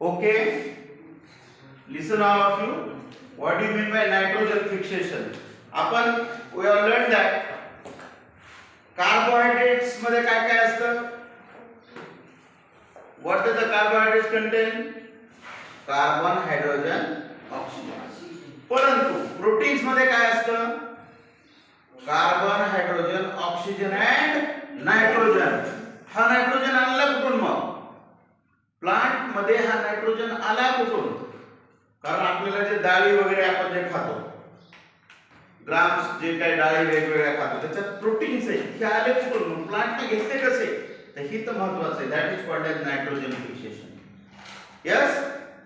Okay? Listen all of you. What do you mean by nitrogen fixation? आपण we have learned that कार्बोहायड्रेट्समध्ये काय काय असतं What does the carbohydrates contain? Carbon hydrogen oxygen परंतु प्रोटीन्समध्ये काय असतं carbon hydrogen oxygen and nitrogen हा nitrogen आणला कुठून मग प्लांट मध्ये हा नायट्रोजन आला कुठून? कारण आपल्याला जे डाळी वगैरे आपण जे खातो ग्राम्स जे काही डाळी वेगवेगळ्या खातो त्याच्यात प्रोटीन्स आहे हे आले कुठून? प्लांटने घेतले कसे? तर ही तर महत्वाचं आहे. That is called as nitrogen fixation yes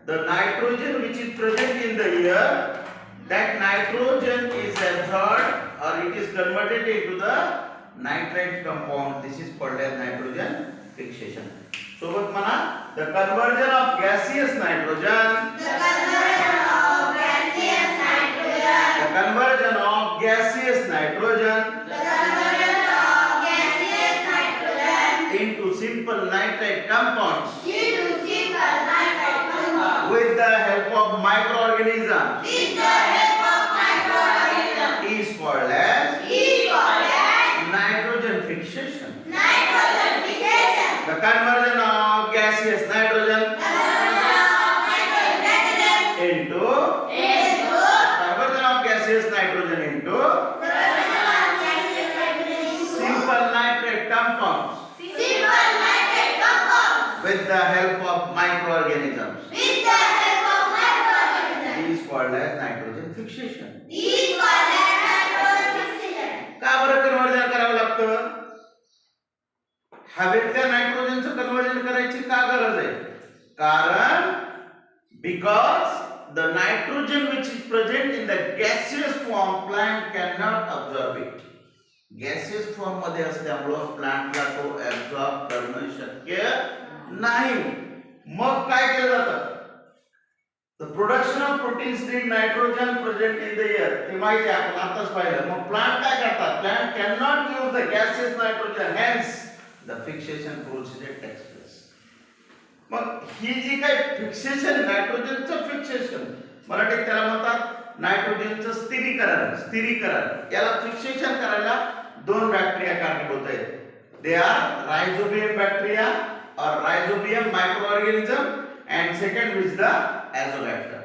the nitrogen which is present in the air that nitrogen is absorbed or it is converted into the nitrate compound. This is called as nitrogen fixation. सोबत म्हणा the conversion of gaseous nitrogen The conversion of gaseous nitrogen. the conversion of gaseous nitrogen The conversion of gaseous nitrogen into simple nitrate compounds into simple nitrate compound with the help of microorganisms with the help with the help of microorganisms. with the help of microorganisms. This is called as nitrogen fixation. Is called as nitrogen fixation. का बरं conversion करावं लागतं हवेतल्या नायट्रोजनचं conversion करायची का गरज आहे कारण because the nitrogen which is present in the gaseous form plant can not observe it gaseous form मध्ये असल्यामुळं प्लांटला तो ऍब्झॉर्ब करणं शक्य नाही. मग काय केलं जातं? The production of proteins need nitrogen present in the air. ते माहिती आहे आपण आताच पाहिलं. मग प्लांट काय करतात? Plant can not use the gases nitrogen hence the fixation procedure takes place मग ही जी काय फिक्सेशन नायट्रोजनचं फिक्सेशन मराठीत त्याला म्हणतात नायट्रोजनचं स्थिरीकरण. स्थिरीकरण. याला फिक्सेशन करायला दोन बॅक्टेरिया कारणीभूत आहेत. They are rhizobium bacteria or rhizobium microorganism and second is the azobacter azobacter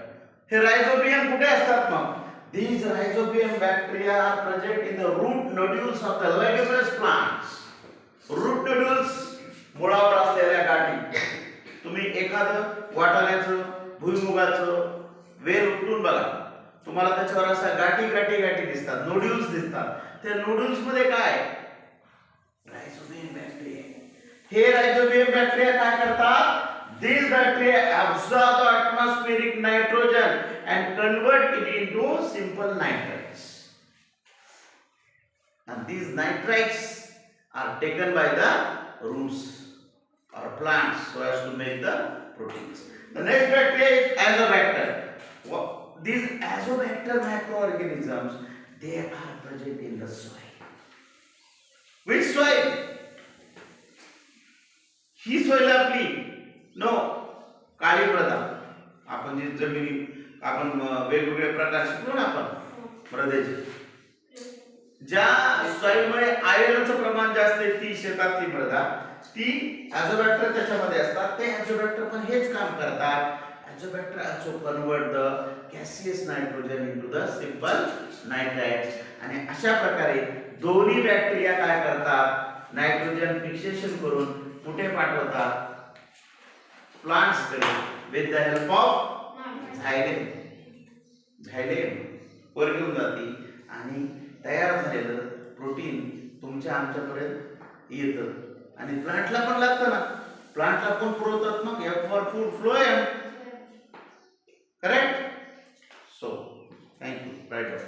हे रायझोबियम कुठे असतात मग? These rhizobium bacteria are present in the root nodules of the leguminous plants. Root nodules मुळावर असलेल्या गाठी. तुम्ही एखादं वाटाण्याचं भुईमुगाचं वेल उठून बघा. तुम्हाला त्याच्यावर अशा गाठी गाठी गाठी दिसतात नोड्युल्स दिसतात. त्या नोड्युल्समध्ये काय? हे रायझोबियम बॅक्टेरिया काय करतात These bacteria absorb the atmospheric nitrogen and convert it into simple nitrites. And these nitrites are taken by the roots or plants so as to make the proteins. The next bacteria is azobacter. Wha- These azobacter microorganisms they are present in the soil. Which soil? ही soil आपली. No कार्यप्रदा आपण जे जमिनी आपण वेगवेगळ्या प्रकार शिकलो ना आपण प्रदेश ज्या सॉईलमुळे आयर्नचं प्रमाण जास्त आहे ती शेतातली मृदा. ती ऍझोबॅक्टर त्याच्यामध्ये असतात. ते ऍझोबॅक्टर पण हेच काम करतात. Azobacter also convert the nitrogen nitrogen into the simple nitrite आणि अशा प्रकारे दोन्ही बॅक्टेरिया काय करतात? नायट्रोजन फिक्सेशन करून कुठे पाठवतात प्लांट्सकडे. With the help of xylem xylem वर घेऊन जाते आणि तयार झालेलं प्रोटीन तुमच्या आमच्यापर्यंत येतं. आणि प्लांटला पण लागतं ना. प्लांटला पण पुरवतात मग? F for food phloem correct